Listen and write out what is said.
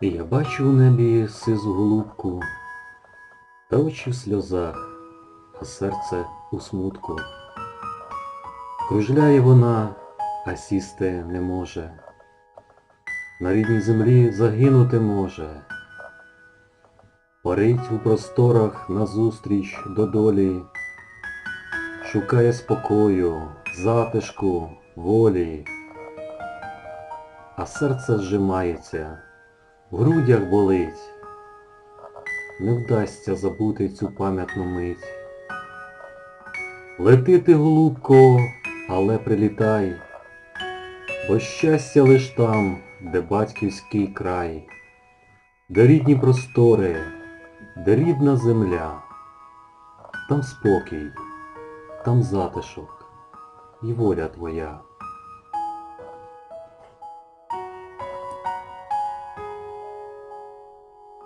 Я бачу в небі сизу голубку, та очі в сльозах, а серце у смутку. Кружляє вона, а сісти не може. На рідній землі загинути може. Парить у просторах назустріч до долі, шукає спокою, затишку, волі, а серце зжимається, в грудях болить. Не вдасться забути цю пам'ятну мить. Лети ти, голубко, але прилітай, бо щастя лиш там, де батьківський край, де рідні простори, де рідна земля, там спокій, там затишок і воля твоя.